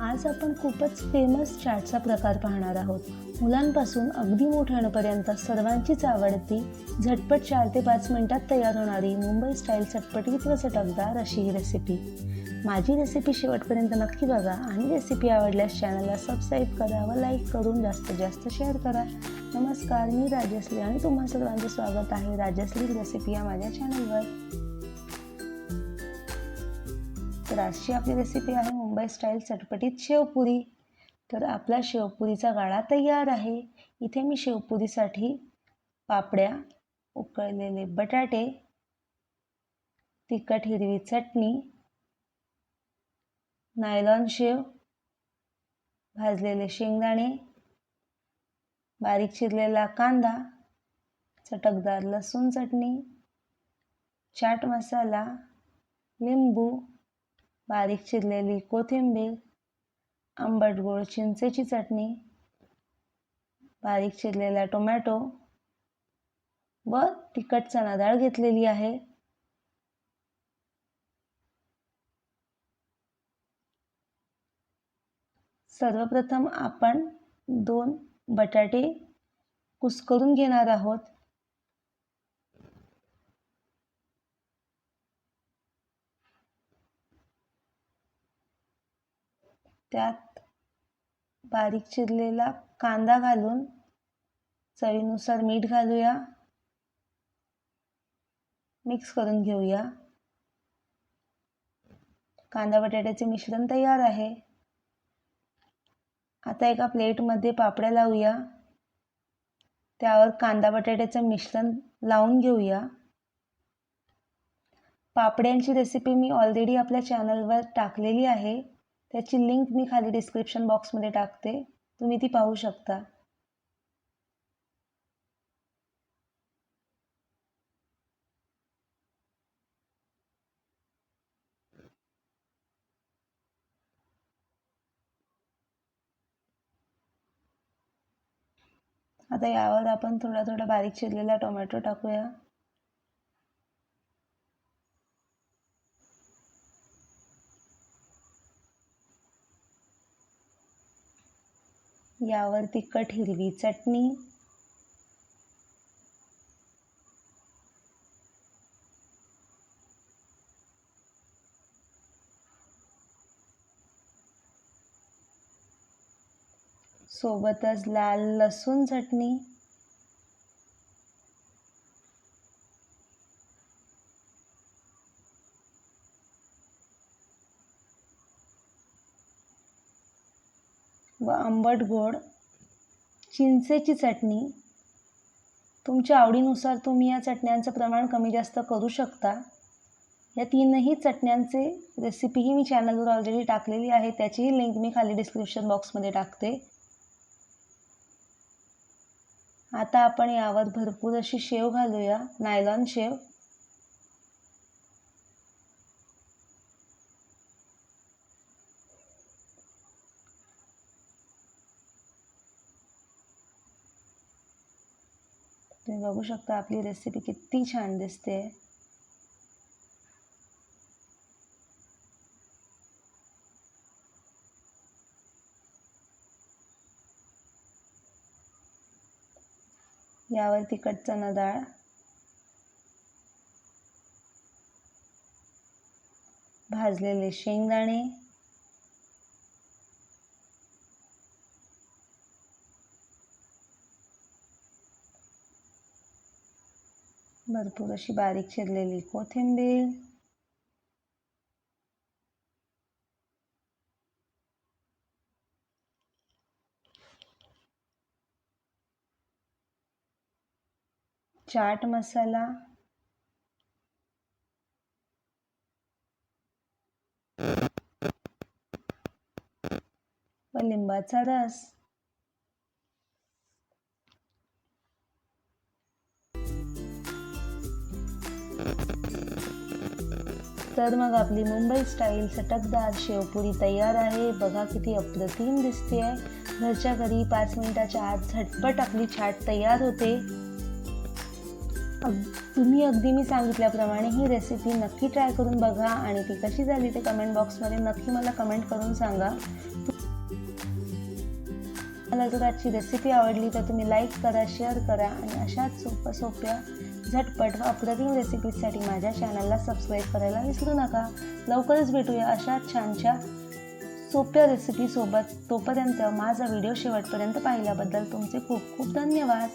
आज आपण खूपच फेमस चाटचा प्रकार पाहणार आहोत. मुलांपासून अगदी मोठ्यांपर्यंत सर्वांचीच आवडती झटपट चार ते पाच मिनिटात तयार होणारी मुंबई स्टाईल चटपटीत व चटकदार अशी ही रेसिपी माझी रेसिपी शेवटपर्यंत नक्की बघा आणि रेसिपी आवडल्यास चॅनलला सबस्क्राईब करा व लाईक करून जास्तीत जास्त शेअर करा. नमस्कार मी राजश्री आणि तुम्हा सर्वांचं स्वागत आहे राजश्री रेसिपी या माझ्या चॅनलवर तर आजची आपली रेसिपी आहे मुंबई स्टाईल चटपटीत शेवपुरी. तर आपला शेवपुरीचा गाळा तयार आहे. इथे मी शेवपुरीसाठी पापड्या उकळलेले बटाटे तिखट हिरवी चटणी नायलॉन शेव भाजलेले शेंगदाणे बारीक चिरलेला कांदा चटकदार लसूण चटणी चाट मसाला लिंबू बारीक चिरलेली कोथिंबीर आंबट गोड चिंचेची चटणी बारीक चिरलेला टोमॅटो व तिखट चणा डाळ घेतलेली आहे. सर्वप्रथम आपण दोन बटाटे कुस्करून घेणार आहोत. त्यात बारीक चिरलेला कांदा घालून चवीनुसार मीठ घालूया. मिक्स करून घेऊया. कांदा बटाट्याचे मिश्रण तयार आहे. आता एका प्लेटमध्ये पापड्या लावूया. त्यावर कांदा बटाट्याचं मिश्रण लावून घेऊया. पापड्यांची रेसिपी मी ऑलरेडी आपल्या चॅनलवर टाकलेली आहे. त्याची लिंक मी खाली डिस्क्रिप्शन बॉक्समध्ये टाकते. तुम्ही ती पाहू शकता. आता यावर आपण थोडा थोडा बारीक चिरलेला टोमॅटो टाकूया. यावर तिखट हिरवी चटणी. सोबतच लाल लसूण चटणी. व आंबट गोड चिंचेची चटणी. तुमच्या आवडीनुसार तुम्ही या चटण्यांचं प्रमाण कमी जास्त करू शकता. या तीनही चटण्यांचे रेसिपीही मी चॅनलवर ऑलरेडी टाकलेली आहे. त्याचीही लिंक मी खाली डिस्क्रिप्शन बॉक्समध्ये टाकते. आता आपण यावर भरपूर अशी शेव घालूया. नायलॉन शेव. तुम्ही बघू शकता आपली रेसिपी किती छान दिसते. यावर तिखट चणा डाळ भाजलेले शेंगदाणे. भरपूर अशी बारीक चिरलेली कोथिंबीर. चाट मसाला. व लिंबाचा रस. तर मग आपली मुंबई स्टाईल चटकदार शेवपुरी तयार आहे. बघा किती अप्रतिम दिसते आहे घरच्या घरी पाच मिनिटाच्या आत झटपट आपली छाट तयार होते. अग तुम्ही अगदी मी सांगितल्याप्रमाणे ही रेसिपी नक्की ट्राय करून बघा आणि ती कशी झाली ते कमेंट बॉक्समध्ये नक्की मला कमेंट करून सांगा. मला जर आजची रेसिपी आवडली तर तुम्ही लाईक करा शेअर करा आणि अशाच सोप्या सोप्या झटपट व अप्रतिम रेसिपीजसाठी माझ्या चॅनलला सबस्क्राईब करायला विसरू नका. लवकरच भेटूया अशा छानशा सोप्या रेसिपीसोबत तोपर्यंत माझा व्हिडिओ शेवटपर्यंत पाहिल्याबद्दल तुमचे खूप खूप धन्यवाद.